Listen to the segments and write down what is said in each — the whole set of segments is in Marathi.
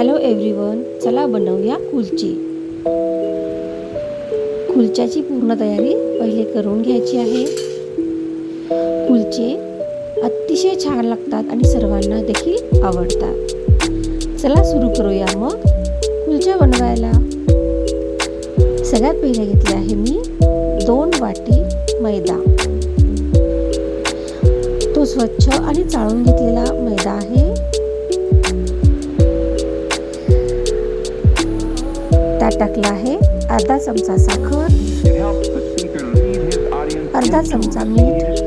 हॅलो एव्हरीवन चला बनवूया कुलची. कुलच्याची पूर्ण तयारी पहिले करून घ्यायची आहे. कुलचे अतिशय छान लागतात आणि सर्वांना देखील आवडतात. चला सुरू करूया मग कुलच्या बनवायला. सगळ्यात पहिले घेतले आहे मी दोन वाटी मैदा. तो स्वच्छ आणि चाळून घेतलेला मैदा आहे. आटा टाकला आहे. अर्धा चमचा साखर. अर्धा चमचा मीठ.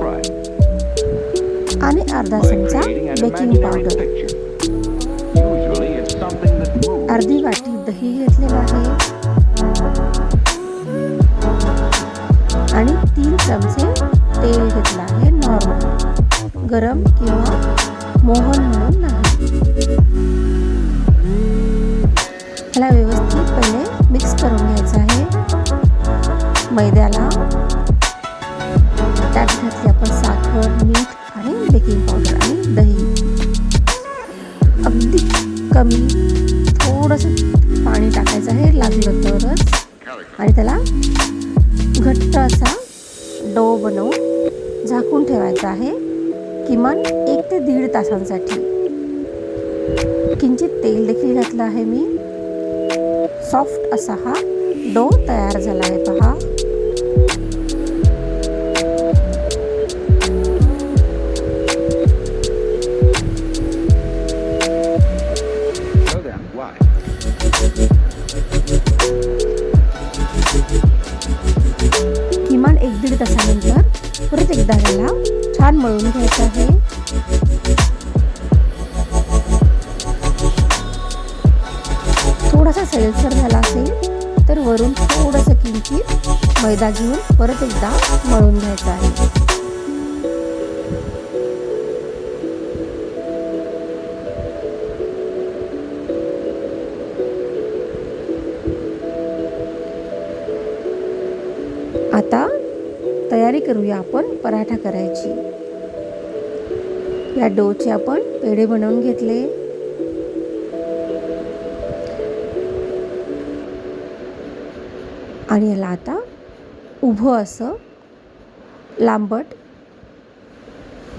आणि अर्धा चमचा बेकिंग पावडर अर्धी वाटी दही घेतलेलं आहे. आणि तीन चमचे तेल घेतलं आहे नॉर्मल गरम किंवा मोहन म्हणून नाही. मैद्याला. त्यात घातली आपण साखर मीठ आणि बेकिंग पावडर आणि दही. अगदी कमी थोडंसं पाणी टाकायचं आहे लागलं तरच आणि त्याला घट्ट असा डो बनवून झाकून ठेवायचा आहे किमान एक ते दीड तासांसाठी. किंचित तेल देखील घातलं आहे मी. सॉफ्ट असा हा डो तयार झाला आहे पहा. एक दीड तासानंतर परत एकदा याला छान मळून घ्यायचं आहे. थोडासा सैलसर झाला असेल तर वरून थोडंसं किंचित मैदा घेऊन परत एकदा मळून घ्यायचं आहे. आता तयारी करूया आपण पराठा करायची. या डोचे आपण पेढे बनवून घेतले. आणि याला आता उभं असं लांबट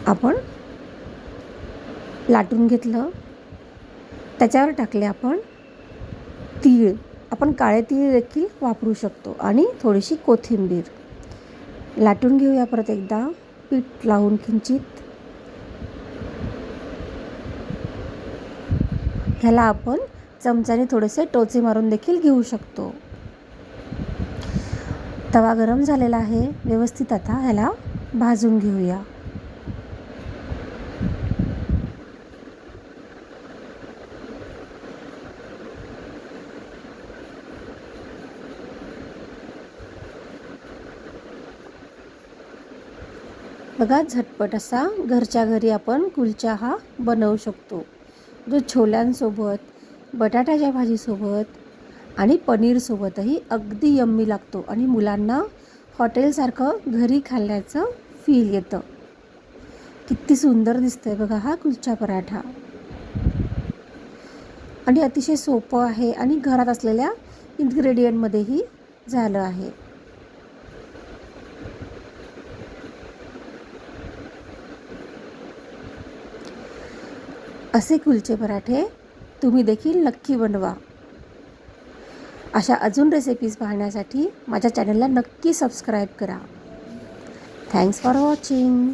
आपण लाटून घेतलं. त्याच्यावर टाकले आपण तीळ. आपण काळे तीळ देखील वापरू शकतो आणि थोडीशी कोथिंबीर. लाटून घेऊया परत एकदा. पीठ लावून किंचित. ह्याला आपण चमच्याने थोडेसे टोचे मारून देखील घेऊ शकतो. तवा गरम झालेला आहे. व्यवस्थित आता ह्याला भाजून घेऊया. बघा झटपट असा घरच्या घरी आपण कुलचा हा बनवू शकतो. जो छोल्यांसोबत बटाट्याच्या भाजीसोबत आणि पनीरसोबतही अगदी यम्मी लागतो आणि मुलांना हॉटेलसारखं घरी खाल्ल्याचं फील येतं. किती सुंदर दिसतं आहे बघा हा कुलचा पराठा. आणि अतिशय सोपं आहे आणि घरात असलेल्या इन्ग्रेडियंटमध्येही झालं आहे. असे कुलचे पराठे तुम्ही देखील नक्की बनवा. अशा अजून रेसिपीज पाहण्यासाठी माझ्या चॅनलला नक्की सबस्क्राईब करा. Thanks for watching